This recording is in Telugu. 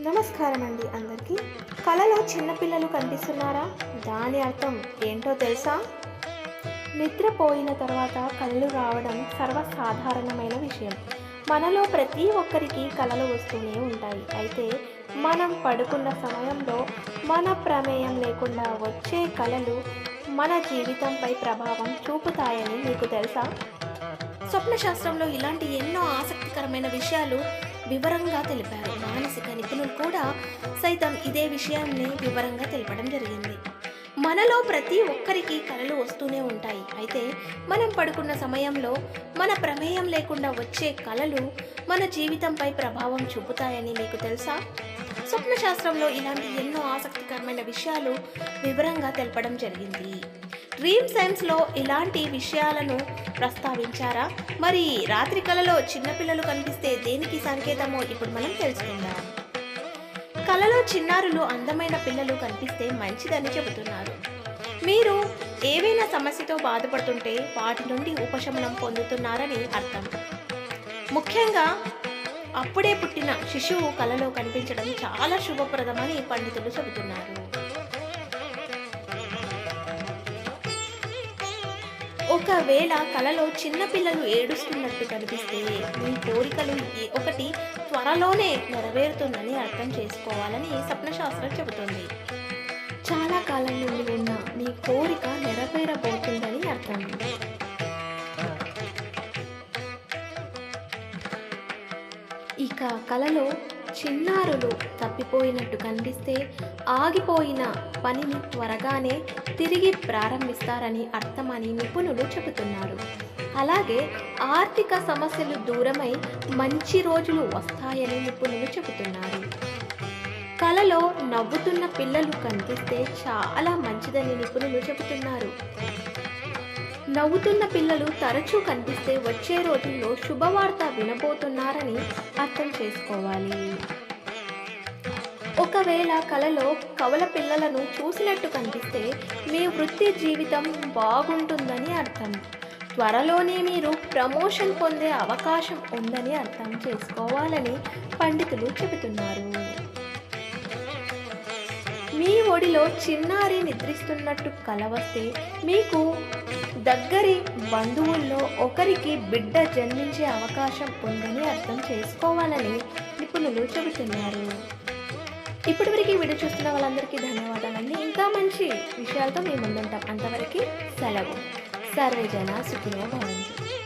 నమస్కారం అండి అందరికీ. కళలో చిన్నపిల్లలు కనిపిస్తున్నారా? దాని అర్థం ఏంటో తెలుసా? నిద్రపోయిన తర్వాత కళలు రావడం సర్వసాధారణమైన విషయం. మనలో ప్రతి ఒక్కరికి కళలు వస్తూనే ఉంటాయి. అయితే మనం పడుకున్న సమయంలో మన ప్రమేయం లేకుండా వచ్చే కళలు మన జీవితంపై ప్రభావం చూపుతాయని మీకు తెలుసా? స్వప్న శాస్త్రంలో ఇలాంటి ఎన్నో ఆసక్తికరమైన విషయాలు వివరంగా తెలిపారు. మానసిక నిపుణులు కూడా సైతం ఇదే విషయాన్ని వివరంగా తెలపడం జరిగింది. మనలో ప్రతి ఒక్కరికి కళలు వస్తూనే ఉంటాయి. అయితే మనం పడుకున్న సమయంలో మన ప్రమేయం లేకుండా వచ్చే కళలు మన జీవితంపై ప్రభావం చూపుతాయని మీకు తెలుసా? స్వప్న శాస్త్రంలో ఇలాంటి ఎన్నో ఆసక్తికరమైన విషయాలు వివరంగా తెలపడం జరిగింది. డ్రీమ్ సైన్స్లో ఇలాంటి విషయాలను ప్రస్తావించారా? మరి రాత్రి కలలో చిన్నపిల్లలు కనిపిస్తే దేనికి సంకేతమో ఇప్పుడు మనం తెలుసుకుందాం. కలలో చిన్నారులు అందమైన పిల్లలు కనిపిస్తే మంచిదని చెబుతున్నారు. మీరు ఏవైనా సమస్యతో బాధపడుతుంటే వాటి నుండి ఉపశమనం పొందుతున్నారని అర్థం. ముఖ్యంగా అప్పుడే పుట్టిన శిశువు కలలో కనిపించడం చాలా శుభప్రదమని పండితులు చెబుతున్నారు. ఒకవేళ కలలో చిన్నపిల్లలు ఏడుస్తున్నట్టు కనిపిస్తే మీ కోరికలు ఒకటి త్వరలోనే నెరవేరుతుందని అర్థం చేసుకోవాలని స్వప్నశాస్త్రం చెబుతుంది. చాలా కాలం నుండి ఉన్న మీ కోరిక నెరవేరబోతుందని అర్థం. ఇక కలలో చిన్నారులు తప్పిపోయినట్టు కనిపిస్తే ఆగిపోయిన పనిని త్వరగానే తిరిగి ప్రారంభిస్తారని అర్థమని నిపుణులు చెబుతున్నారు. అలాగే ఆర్థిక సమస్యలు దూరమై మంచి రోజులు వస్తాయని నిపుణులు చెబుతున్నారు. కలలో నవ్వుతున్న పిల్లలు కనిపిస్తే చాలా మంచిదని నిపుణులు చెబుతున్నారు. నవ్వుతున్న పిల్లలు తరచూ కనిపిస్తే వచ్చే రోజుల్లో శుభవార్త వినబోతున్నారని అర్థం చేసుకోవాలి. ఒకవేళ కలలో కవల పిల్లలను చూసినట్టు కనిపిస్తే మీ వృత్తి జీవితం బాగుంటుందని అర్థం. త్వరలోనే మీరు ప్రమోషన్ పొందే అవకాశం ఉందని అర్థం చేసుకోవాలని పండితులు చెబుతున్నారు. మీ ఒడిలో చిన్నారి నిద్రిస్తున్నట్టు కలవస్తే మీకు దగ్గరి బంధువుల్లో ఒకరికి బిడ్డ జన్మించే అవకాశం ఉందని అర్థం చేసుకోవాలని నిపుణులు చెబుతున్నారు. ఇప్పటివరకు ఈ వీడియో చూస్తున్న వాళ్ళందరికీ ధన్యవాదాలండి. ఇంకా మంచి విషయాలతో మేము ముందుంటాం. అంతవరకు సెలవు. సర్వే జన సుఖినో భవంతు.